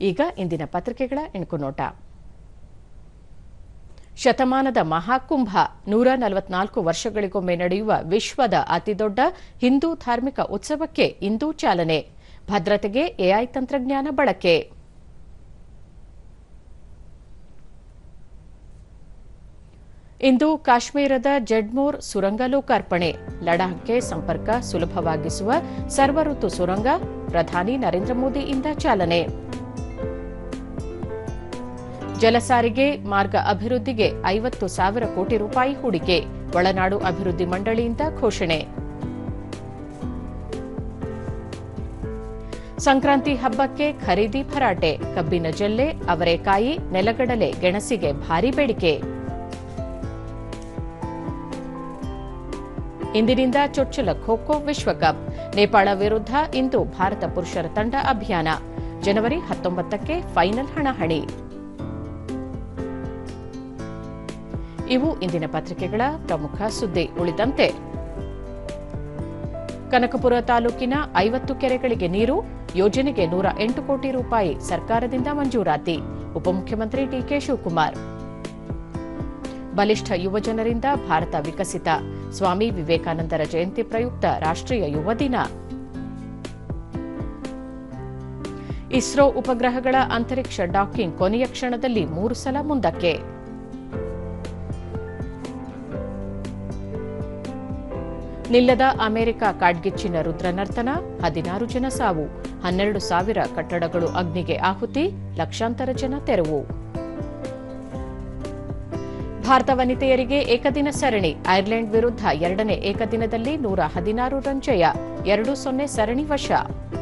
ಈಗ ಇಂದಿನ ಪತ್ರಿಕೆಗಳ ಎಣುಕುನೋಟ ಶತಮಾನದ ಮಹಾಕುಂಭ ನೂರ ನಲವತ್ನಾಲ್ಕು ವರ್ಷಗಳಿಗೊಮ್ಮೆ ನಡೆಯುವ ವಿಶ್ವದ ಅತಿದೊಡ್ಡ ಹಿಂದೂ ಧಾರ್ಮಿಕ ಉತ್ಸವಕ್ಕೆ ಇಂದು ಚಾಲನೆ. ಭದ್ರತೆಗೆ ಎಐ ತಂತ್ರಜ್ಞಾನ ಬಳಕೆ. ಇಂದು ಕಾಶ್ಮೀರದ ಜಡ್ಮೋರ್ ಸುರಂಗ ಲೋಕಾರ್ಪಣೆ ಲಡಾಖ್ಗೆ ಸಂಪರ್ಕ ಸುಲಭವಾಗಿಸುವ ಸರ್ವಋತು ಸುರಂಗ ಪ್ರಧಾನಿ ನರೇಂದ್ರ ಮೋದಿಯಿಂದ ಚಾಲನೆ. ಜಲಸಾರಿಗೆ, ಮಾರ್ಗ ಅಭಿವೃದ್ಧಿಗೆ ಐವತ್ತು ಸಾವಿರ ಕೋಟಿ ರೂಪಾಯಿ ಹೂಡಿಕೆ. ಒಳನಾಡು ಅಭಿವೃದ್ಧಿ ಮಂಡಳಿಯಿಂದ ಘೋಷಣೆ. ಸಂಕ್ರಾಂತಿ ಹಬ್ಬಕ್ಕೆ ಖರೀದಿ ಭರಾಟೆ. ಕಬ್ಬಿನ ಜಲ್ಲೆ, ಅವರೆಕಾಯಿ, ನೆಲಗಡಲೆ, ಗೆಣಸಿಗೆ ಭಾರಿ ಬೇಡಿಕೆ. ಇಂದಿನಿಂದ ಚೊಚ್ಚಲ ಖೋಖೋ ವಿಶ್ವಕಪ್. ನೇಪಾಳ ವಿರುದ್ಧ ಇಂದು ಭಾರತ ಪುರುಷರ ತಂಡ ಅಭಿಯಾನ. ಜನವರಿ ಹತ್ತೊಂಬತ್ತಕ್ಕೆ ಫೈನಲ್ ಹಣಾಹಣಿ. ಇವು ಇಂದಿನ ಪತ್ರಿಕೆಗಳ ಪ್ರಮುಖ ಸುದ್ದಿ ಉಳಿದಂತೆ. ಕನಕಪುರ ತಾಲೂಕಿನ ಐವತ್ತು ಕೆರೆಗಳಿಗೆ ನೀರು, ಯೋಜನೆಗೆ ನೂರ ಎಂಟು ಕೋಟಿ ರೂಪಾಯಿ ಸರ್ಕಾರದಿಂದ ಮಂಜೂರಾತಿ, ಉಪಮುಖ್ಯಮಂತ್ರಿ ಡಿಕೆ ಶಿವಕುಮಾರ್. ಬಲಿಷ್ಠ ಯುವಜನರಿಂದ ಭಾರತ ವಿಕಸಿತ, ಸ್ವಾಮಿ ವಿವೇಕಾನಂದರ ಜಯಂತಿ ಪ್ರಯುಕ್ತ ರಾಷ್ಟ್ರೀಯ ಯುವ ದಿನ. ಇಸ್ರೋ ಉಪಗ್ರಹಗಳ ಅಂತರಿಕ್ಷ ಡಾಕಿಂಗ್ ಕೊನೆಯ ಕ್ಷಣದಲ್ಲಿ ಮೂರು ಸಲ ಮುಂದಕ್ಕೆ. ನಿಲ್ಲದ ಅಮೆರಿಕ ಕಾಡ್ಗಿಚ್ಚಿನ ರುದ್ರನರ್ತನ, ಹದಿನಾರು ಜನ ಸಾವು, ಹನ್ನೆರಡು ಸಾವಿರ ಕಟ್ಟಡಗಳು ಅಗ್ನಿಗೆ ಆಹುತಿ, ಲಕ್ಷಾಂತರ ಜನ ತೆರವು. ಭಾರತ ವನಿತೆಯರಿಗೆ ಏಕದಿನ ಸರಣಿ, ಐರ್ಲೆಂಡ್ ವಿರುದ್ಧ ಎರಡನೇ ಏಕದಿನದಲ್ಲಿ ನೂರ ಹದಿನಾರು ರನ್ ಜಯ, ಎರಡು ಸೊನ್ನೆ ಸರಣಿ ವಶ.